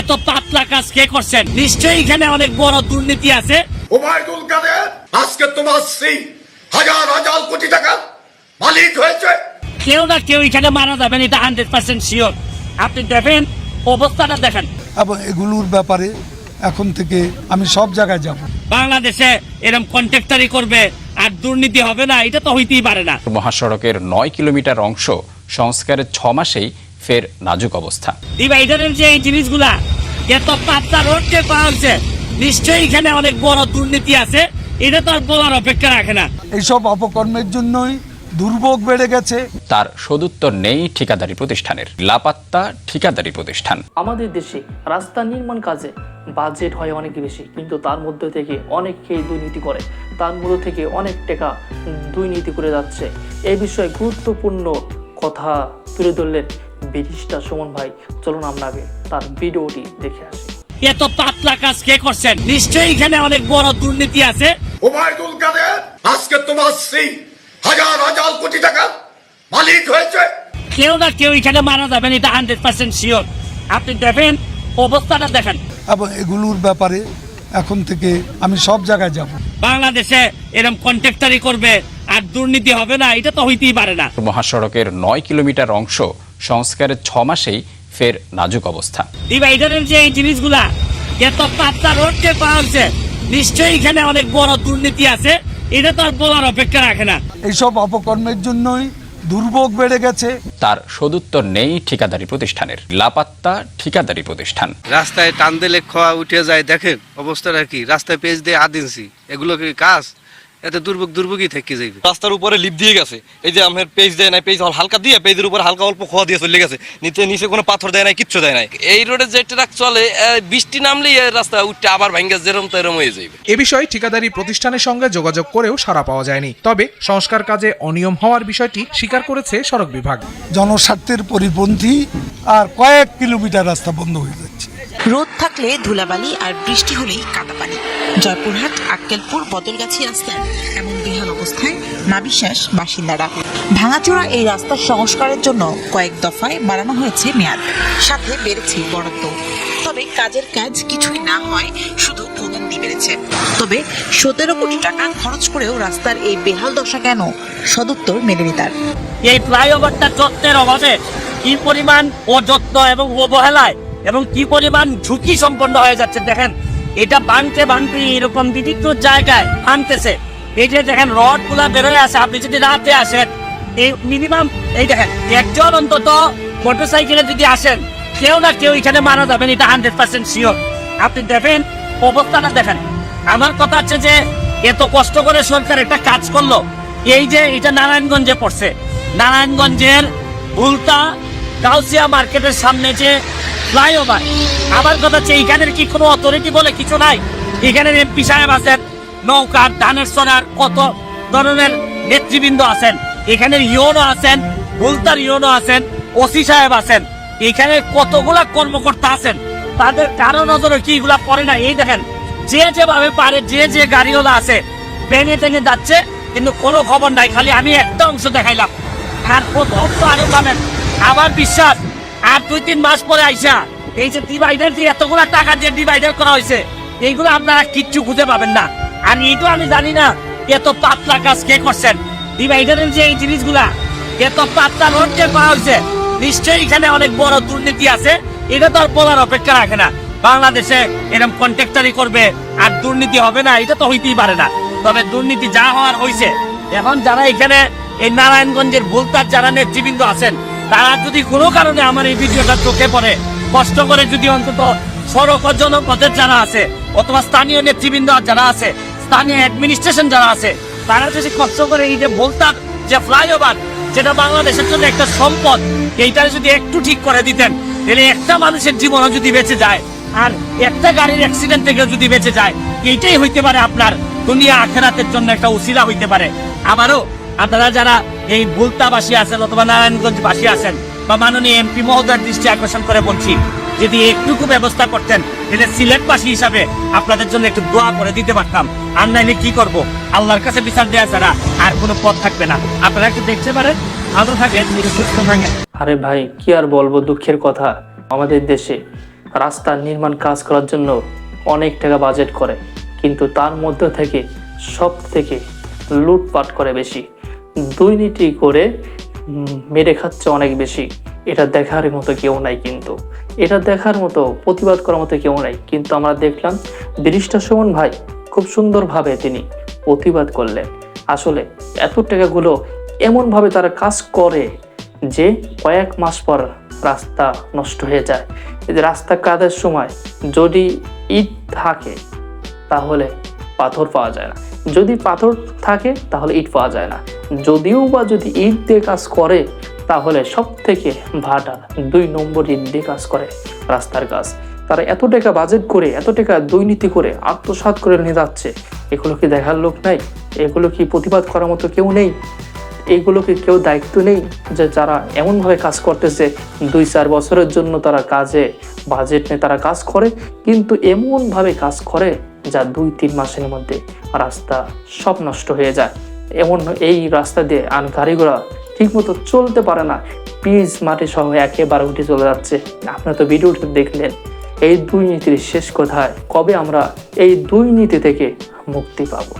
এত পাতলা কাজ কে করছেন? নিশ্চয়ই এখানে অনেক বড় দুর্নীতি আছে। ওবায়দুল কাদের আজকে তোমার স্ত্রী হাজার হাজার কোটি টাকা মালিক হয়েছে। কেউ না কেউ এখানে মারা যাবেন এটা হান্ড্রেড পার্সেন্ট শিওর আপনি দেখেন অবস্থাটা দেখেন। এবং এগুলোর ব্যাপারে এখন থেকে আমি সব জায়গায় যাব। বাংলাদেশে এরকম কন্ট্রাক্টারি করবে আর দুর্নীতি হবে না এটা তো হইতেই পারে না। মহাসড়কের নয় কিলোমিটার অংশ সংস্কারের ছ মাসেই ফের নাজুক অবস্থা। ডিভাইডারের যে এই জিনিসগুলা এত পাতলা রোড যে পাওয়া হচ্ছে নিশ্চয়ই এখানে অনেক বড় দুর্নীতি আছে এটা তো আর বলার অপেক্ষা রাখে না। এইসব অপকর্মের জন্যই দুর্ভোগ বেড়ে গেছে। তার সদুত্তর নেই ঠিকাদারি প্রতিষ্ঠানের লাপাত্তা ঠিকাদারি প্রতিষ্ঠান। আমাদের দেশে রাস্তা নির্মাণ কাজে বাজেট হয় অনেক বেশি কিন্তু তার মধ্যে থেকে অনেকেই দুর্নীতি করে। তার মধ্যে থেকে অনেক টাকা দুর্নীতি করে যাচ্ছে। এই বিষয়ে গুরুত্বপূর্ণ কথা তুলে ধরলেন ব্যারিস্টার সুমন ভাই চলুন আমরা আগে তার ভিডিওটি দেখে আসি। এত পাতলা কাজ কে করছেন? নিশ্চয়ই এখানে অনেক বড় দুর্নীতি আছে। ওবায়দুল কাদের আজকে তোমার স্ত্রী হাজার হাজার কোটি টাকা মালিক হয়েছে। কেউ না কেউ এখানে মারা যাবেন এটা হান্ড্রেড পার্সেন্ট শিওর আপনি দেখেন অবস্থাটা দেখেন। এবং এগুলোর ব্যাপারে এখন থেকে আমি সব জায়গায় যাব। বাংলাদেশে এরকম কন্ট্রাক্টারি করবে আর দুর্নীতি হবে না এটা তো হইতেই পারে না। মহাসড়কের নয় কিলোমিটার অংশ সংস্কারের ছ মাসেই ফের নাজুক অবস্থা। ডিভাইডারের যে এই জিনিসগুলা এত পাতলা রোড যে পাওয়া হচ্ছে নিশ্চয়ই এখানে অনেক বড় দুর্নীতি আছে এটা তো আর বলার অপেক্ষা রাখে না। এইসব অপকর্মের জন্যই দুর্ভোগ বেড়ে গেছে। তার সদুত্তর নেই ঠিকাদারি প্রতিষ্ঠানের লাপাত্তা ঠিকাদারি প্রতিষ্ঠান। রাস্তায় টান দিলে খোয়া উঠে যায় দেখেন অবস্থাটা কি? রাস্তায় পেজ দিয়ে আদিনছি এগুলো কি কাজ? এতে দুর্ভোগ দুর্ভোগই থেকে যাইবে। রাস্তার উপরে লিপ দিয়ে গেছে। এই যে আমার পেজ দেয় নাই পেজ হালকা দিয়ে পেজের উপরে হালকা অল্প খোয়া দিয়ে চলে গেছে। নিচে নিচে কোনো পাথর দেয় নাই কিচ্ছু দেয় নাই। এই রোডে যে ট্রাক চলে বৃষ্টি নামলেই এই রাস্তা উঠতে আবার ভাঙ্গা যেরম তেরম হয়ে যাবে এ বিষয়ে ঠিকাদারি প্রতিষ্ঠানের সঙ্গে যোগাযোগ করেও সাড়া পাওয়া যায়নি। তবে সংস্কার কাজে অনিয়ম হওয়ার বিষয়টি স্বীকার করেছে সড়ক বিভাগ। জনস্বার্থের পরিপন্থী আর কয়েক কিলোমিটার রাস্তা বন্ধ হয়ে রোদ থাকলে ধুলাবালি আর বৃষ্টি হলেই কাদাপানি। জয়পুরহাট, আক্কেলপুর, বদলগাছি রাস্তার এমন বেহাল অবস্থায় নাবিশ্বাস বাসিন্দারা। ভাঙাচোরা এই রাস্তার সংস্কারের জন্য কয়েক দফায় বাড়ানো হয়েছে মেয়াদ, সাথে বেড়েছে বরাদ্দ। তবে কাজের কাজ কিছুই না হয়, শুধু ভোগান্তি বেড়েছে। তবে সতেরো কোটি টাকা খরচ করেও রাস্তার এই বেহাল দশা কেন সদুত্তর মেলেনি তার। এই ফ্লাইওভারটা যত্নের অভাবে কি পরিমাণ অযত্ন এবং অবহেলায় এবং কি পরিমাণ ঝুঁকি সম্পন্ন হয়ে যাচ্ছে, দেখেন। এটা ভাঙতে ভাঙতে এরকম বিভিন্ন জায়গায় ভাঙতেছে এই যে দেখেন রডগুলা বেরোয় আসে আপনি যদি রাতে আসেন, এই মিনিমাম এই দেখেন, একজন অন্তত মোটরসাইকেলে যদি আসেন, কেউ না কেউ এখানে মারা যাবেন, এটা হান্ড্রেড পার্সেন্ট শিওর আপনি দেখেন, অবস্থাটা দেখেন। আমার কথা হচ্ছে যে, এত কষ্ট করে সরকার একটা কাজ করল। এই যে, এটা নারায়ণগঞ্জে পড়ছে। নারায়ণগঞ্জের উল্টা গাউসিয়া মার্কেটের সামনে যে ফ্লাইওভার, আমার কথা হচ্ছে এইখানের কি কোনো অথরিটি বলে কিছু নাই? এখানের এমপি সাহেব আছেন, নৌকার, ধানের সোনার কত ধরনের নেতৃবৃন্দ আছেন? এখানের ইউনো আছেন বুলতার ইউনো আছেন, ওসি সাহেব আছেন। এখানে কতগুলা কর্মকর্তা আছেন? তাদের কারও নজরে কি এগুলা পড়ে না? এই দেখেন, যে যেভাবে পারে, যে যে গাড়িওয়ালা আছে ভেঙে টেঙে যাচ্ছে, কিন্তু কোনো খবর নাই। খালি আমি একটা অংশ দেখাইলাম। আর প্রথম তো আরও পাবেন আমার বিশ্বাস, আর দুই তিন মাস পরে আইসা, এই যে ডিভাইডার দিয়ে এতগুলো টাকা দিয়ে ডিভাইডার করা হয়েছে, এইগুলো আপনারা কিচ্ছু খুঁজে পাবেন না। আর এইটা আমি জানি না এত পাতলা কাজ কে করছেন। ডিভাইডারের যে এই জিনিসগুলা এত পাতলা রোড যে পাওয়া হয়েছে, নিশ্চয়ই এখানে অনেক বড় দুর্নীতি আছে। এটা তো আর বলার অপেক্ষা রাখে না। বাংলাদেশে এরকম কন্ট্রাক্টারি করবে, আর দুর্নীতি হবে না, এটা তো হইতেই পারে না। তবে দুর্নীতি যা হওয়ার হয়েছে এখন যারা এখানে এই নারায়ণগঞ্জের ভুলতার যারা নেতৃবৃন্দ আছেন তারা যদি কোনো কারণে আমার এই ভিডিওটা চোখে পড়ে, কষ্ট করে যদি অন্তত সড়ক জনপথের যারা আছে, অথবা স্থানীয় নেতৃবৃন্দ যারা আছে, স্থানীয় অ্যাডমিনিস্ট্রেশন যারা আছে, তারা যদি কষ্ট করে এই যে ভুলতার যে ফ্লাইওভার যেটা বাংলাদেশের জন্য একটা সম্পদ, এইটা যদি একটু ঠিক করে দিতেন, তাহলে একটা মানুষের জীবনও যদি বেঁচে যায়, আর একটা গাড়ির অ্যাক্সিডেন্ট থেকে যদি বেঁচে যায়, এইটাই হইতে পারে আপনার দুনিয়া আখেরাতের জন্য একটা উসিলা হইতে পারে। আবারও আপনারা যারা এই বুলতাবাসী আছেন অথবা নারায়ণগঞ্জ বাসী আছেন বা মাননীয় এমপি মহোদয়ের দৃষ্টি আকর্ষণ করে বলছি, যদি একটুকু ব্যবস্থা করতেন, তাহলে সিলেটবাসী হিসাবে আপনাদের জন্য একটু দোয়া করে দিতে পারতাম। আর নাইলে কি করব? আল্লাহর কাছে বিচার দেওয়া ছাড়া আর কোনো পথ থাকবে না। আপনারা একটু দেখতে পারেন ভালো থাকেন সুস্থ থাকেন আরে ভাই, কি আর বলব দুঃখের কথা। আমাদের দেশে রাস্তা নির্মাণ কাজ করার জন্য অনেক টাকা বাজেট করে। কিন্তু তার মধ্যে থেকে সব থেকে লুটপাট করে বেশি। দুর্নীতি করে মেরে খাচ্ছে অনেক বেশি। এটা দেখার মতো কেউ নাই কিন্তু। এটা দেখার মতো, প্রতিবাদ করার মতো কেউ নাই। কিন্তু আমরা দেখলাম বিরিষ্টা সুমন ভাই খুব সুন্দরভাবে তিনি প্রতিবাদ করলেন। আসলে এত টাকাগুলো এমনভাবে তারা কাজ করে যে কয়েক মাস পর রাস্তা নষ্ট হয়ে যায়। যে রাস্তা কাজের সময় যদি ইট থাকে, তাহলে পাথর পাওয়া যায় না। যদি পাথর থাকে, তাহলে ইট পাওয়া যায় না। যদিও বা যদি ইট দিয়ে কাজ করে, তাহলে সব থেকে ভাটা দুই নম্বর ইট দিয়ে কাজ করে রাস্তার কাজ। তারা এত টাকা বাজেট করে, এত টাকা দুর্নীতি করে, আত্মসাৎ করে নিয়ে যাচ্ছে, এগুলো কি দেখার লোক নাই? এগুলো কি প্রতিবাদ করার মতো কেউ নেই? এইগুলোকে কেউ দায়িত্ব নেই? যে যারা এমনভাবে কাজ করতেছে, দুই চার বছরের জন্য তারা কাজে বাজেট নিয়ে তারা কাজ করে, কিন্তু এমনভাবে কাজ করে যা দুই তিন মাসের মধ্যে রাস্তা সব নষ্ট হয়ে যায়। এমন এই রাস্তা দিয়ে আর গাড়িগুলা ঠিকমতো চলতে পারে না। পিচ মাটি সহ একেবারে উঠে চলে যাচ্ছে। আপনারা তো ভিডিওটা দেখলেন। এই দুর্নীতির শেষ কোথায়? কবে আমরা এই দুর্নীতি থেকে মুক্তি পাবো?